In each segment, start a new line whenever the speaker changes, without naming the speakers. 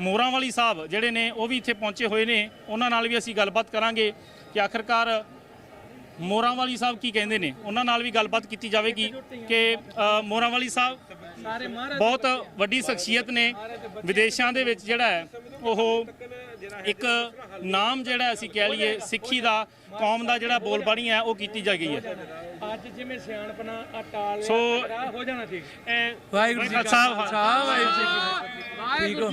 ਮੋਰਾਂ ਵਾਲੀ ਸਾਹਿਬ ਜਿਹੜੇ ਨੇ ਉਹ ਵੀ ਇੱਥੇ ਪਹੁੰਚੇ ਹੋਏ ਨੇ। ਉਹਨਾਂ ਨਾਲ ਵੀ ਅਸੀਂ ਗੱਲਬਾਤ ਕਰਾਂਗੇ ਕਿ ਆਖਰਕਾਰ ਮੋਰਾਂ ਵਾਲੀ ਸਾਹਿਬ ਕੀ ਕਹਿੰਦੇ ਨੇ। ਉਹਨਾਂ ਨਾਲ ਵੀ ਗੱਲਬਾਤ ਕੀਤੀ ਜਾਵੇਗੀ ਕਿ ਅ, ਮੋਰਾਂ ਵਾਲੀ ਸਾਹਿਬ ਬਹੁਤ ਵੱਡੀ ਸ਼ਖਸੀਅਤ ਨੇ। ਵਿਦੇਸ਼ਾਂ ਦੇ ਵਿੱਚ ਜਿਹੜਾ ਹੈ ਉਹ ਇੱਕ ਨਾਮ ਜਿਹੜਾ ਅਸੀਂ ਕਹਿ ਲਈਏ ਸਿੱਖੀ ਦਾ ਕੌਮ ਦਾ ਜਿਹੜਾ ਬੋਲਬਾਣੀ ਹੈ ਉਹ ਕੀਤੀ ਜਾ ਗਈ ਹੈ।
ਅੱਜ ਜਿਵੇਂ ਸਿਆਣਪਨਾ ਅਟਾਲ ਹੋ ਜਾਣਾ ਠੀਕ।
ਇਹ
ਵਾਹਿਗੁਰੂ ਜੀ ਕਾ ਖਾਲਸਾ ਵਾਹਿਗੁਰੂ ਜੀ ਕੀ ਫਤਿਹ। ਠੀਕ ਹੋ?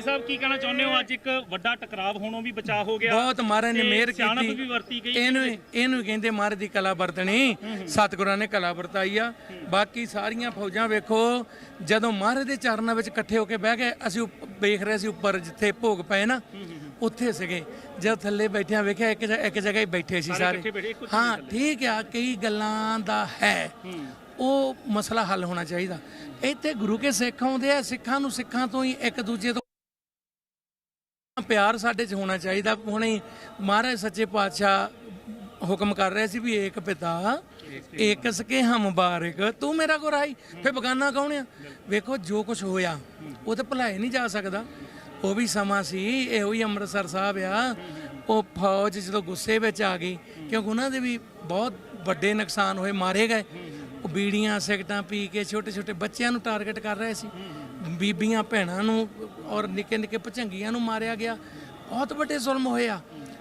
ਸਾਹਿਬ ਕੀ ਕਹਿਣਾ ਚਾਹੁੰਦੇ ਹੋ? ਅੱਜ ਇੱਕ ਵੱਡਾ ਟਕਰਾਵ ਹੋਣੋਂ ਵੀ ਬਚਾਅ ਹੋ ਗਿਆ।
ਬਹੁਤ ਮਹਾਰਾਜ ਨੇ ਮਿਹਰ ਕੀਤੀ। ਇਹਨੂੰ ਇਹਨੂੰ ਕਹਿੰਦੇ ਮਹਾਰਾਜ ਦੀ ਕਲਾ ਵਰਤਣੀ। ਸਤਿਗੁਰਾਂ ਨੇ ਕਲਾ ਵਰਤਾਈ ਆ। ਬਾਕੀ ਸਾਰੀਆਂ ਫੌਜਾਂ ਵੇਖੋ ਜਦੋਂ ਮਹਾਰਾਜ ਦੇ ਚਰਨਾਂ ਵਿੱਚ ਇਕੱਠੇ ਹੋ ਕੇ ਬਹਿ ਗਏ ਅਸੀਂ ਵੇਖ ਰਹੇ ਸੀ ਉੱਪਰ ਜਿੱਥੇ ਭੋਗ ਪਏ ਨਾ ਉੱਥੇ ਸੀਗੇ। ਜਦ ਥੱਲੇ ਬੈਠਿਆਂ ਵੇਖਿਆ ਇੱਕ ਇੱਕ ਜਗ੍ਹਾ ਹੀ ਬੈਠੇ ਸੀ ਸਾਰੇ ਹਾਂ ਠੀਕ ਆ ਕਈ ਗੱਲਾਂ ਦਾ ਹੈ। ਉਹ ਮਸਲਾ ਹੱਲ ਹੋਣਾ ਚਾਹੀਦਾ। ਇੱਥੇ ਗੁਰੂ ਕੇ ਸਿੱਖ ਆਉਂਦੇ ਆ, ਸਿੱਖਾਂ ਨੂੰ ਸਿੱਖਾਂ ਤੋਂ ਹੀ ਇੱਕ ਦੂਜੇ ਤੋਂ ਪਿਆਰ ਸਾਡੇ 'ਚ ਹੋਣਾ ਚਾਹੀਦਾ। ਹੁਣੇ ਮਹਾਰਾਜ ਸੱਚੇ ਪਾਤਸ਼ਾਹ ਹੁਕਮ ਕਰ ਰਹੇ ਸੀ ਵੀ ਏਕ ਪਿਤਾ, ਏਕ ਸਕੇ ਹਮ ਮੁਬਾਰਕ ਤੂੰ ਮੇਰਾ ਗੁਰਾਈ ਫੇ ਬਗਾਨਾ ਕੌਣ ਆ? ਵੇਖੋ ਜੋ ਕੁਝ ਹੋਇਆ, ਉਹ ਤੇ ਭੁਲਾਏ ਨਹੀਂ ਜਾ ਸਕਦਾ। ਉਹ ਵੀ ਸਮਾਂ ਸੀ, ਇਹੋ ਹੀ ਅੰਮ੍ਰਿਤਸਰ ਸਾਹਿਬ ਆ। ਉਹ ਫੌਜ ਜਦੋਂ ਗੁੱਸੇ ਵਿੱਚ ਆ ਗਈ, ਕਿਉਂਕਿ ਉਹਨਾਂ ਦੇ ਵੀ ਬਹੁਤ ਵੱਡੇ ਨੁਕਸਾਨ ਹੋਏ, ਮਾਰੇ ਗਏ। ਉਹ ਬੀੜੀਆਂ ਸਿਗਟਾਂ ਪੀ ਕੇ ਛੋਟੇ ਛੋਟੇ ਬੱਚਿਆਂ ਨੂੰ ਟਾਰਗੇਟ ਕਰ ਰਹੇ ਸੀ। ਬੀਬੀਆਂ ਭੈਣਾਂ ਨੂੰ ਔਰ ਨਿੱਕੇ ਨਿੱਕੇ ਭਚੰਗੀਆਂ ਨੂੰ ਮਾਰਿਆ ਗਿਆ। ਬਹੁਤ ਵੱਡੇ ਜ਼ੁਲਮ ਹੋਏ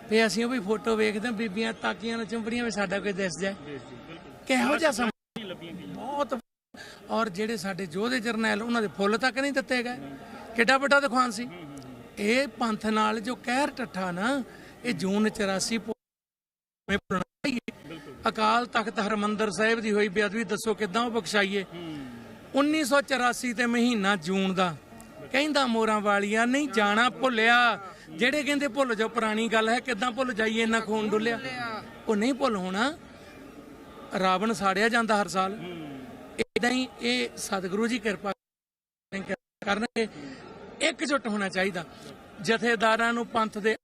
ਤੇ ਅਸੀਂ ਉਹ ਵੀ ਫੋਟੋ ਵੇਖਦੇ ਬੀਬੀਆਂ ਤਾਕੀਆਂ ਨਾਲ ਚੁੰਬੜੀਆਂ ਵੀ ਸਾਡਾ ਕੋਈ ਦਿਸ ਜਾਏ। ਕਿਹੋ ਜਿਹਾ ਸਮਾਂ? ਬਹੁਤ ਔਰ ਜਿਹੜੇ ਸਾਡੇ ਯੋਧੇ ਜਰਨੈਲ, ਉਹਨਾਂ ਦੇ ਫੁੱਲ ਤੱਕ ਨਹੀਂ ਦਿੱਤੇ ਗਏ। ਕਿੱਡਾ ਵੱਡਾ ਦਿਖਾਨ ਸੀ। ਇਹ ਪੰਥ ਨਾਲ ਜੋ ਕਹਿਰ ਟੱਠਾ ਨਾ, ਇਹ ਜੂਨ 84 ਭੁ- ਹੀ ਅਕਾਲ ਤਖਤ ਹਰਮੰਦਰ ਸਾਹਿਬ ਦੀ ਹੋਈ ਬੇਅਦਬੀ ਦੱਸੋ ਕਿਦਾਂ ਉਹ ਬਖਸ਼ਾਈਏ? 1984 ਤੇ ਮਹੀਨਾ ਜੂਨ ਦਾ। ਕਹਿੰਦਾ ਮੋਰਾਂ ਵਾਲੀਆ ਨਹੀਂ ਜਾਣਾ ਭੁੱਲਿਆ। ਜਿਹੜੇ ਕਹਿੰਦੇ ਭੁੱਲ ਜਾਓ, ਪੁਰਾਣੀ ਗੱਲ ਹੈ, ਕਿਦਾਂ ਭੁੱਲ ਜਾਈਏ ਇੰਨਾ ਖੂਨ ਡੁੱਲਿਆ। ਉਹ ਨਹੀਂ ਭੁੱਲ ਹੋਣਾ। ਰਾਵਣ ਸਾੜਿਆ ਜਾਂਦਾ ਹਰ ਸਾਲ। ਇਦਾਂ ਹੀ ਇਹ ਸਤਿਗੁਰੂ ਜੀ ਕਿਰਪਾ ਕਰਨਗੇ। ਇੱਕ ਇੱਕਜੁੱਟ ਹੋਣਾ ਚਾਹੀਦਾ। ਜਥੇਦਾਰਾਂ ਨੂੰ ਪੰਥ ਦੇ